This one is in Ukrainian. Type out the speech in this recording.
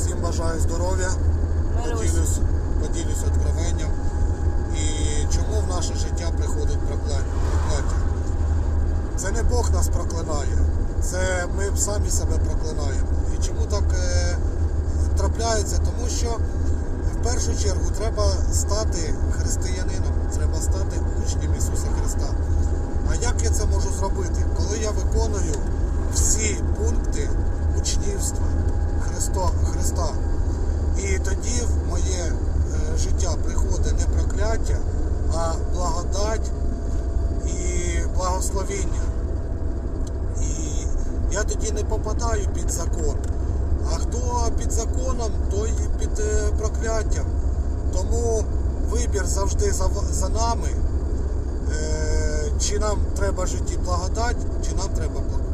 Всім бажаю здоров'я. Поділюсь, поділюсь откровенням. І чому в наше життя приходить прокля- прокляття? Це не Бог нас проклинає, це ми самі себе проклинаємо. І чому так е, трапляється? Тому що в першу чергу треба стати християнином, треба стати учнем Ісуса Христа. А як я це можу зробити? Коли я виконую Христа. І тоді в моє е, життя приходить не прокляття, а благодать і благословіння. І я тоді не попадаю під закон. А хто під законом, той і під е, прокляттям. Тому вибір завжди за, нами. Е, чи нам треба житті благодать, чи нам треба. Амінь.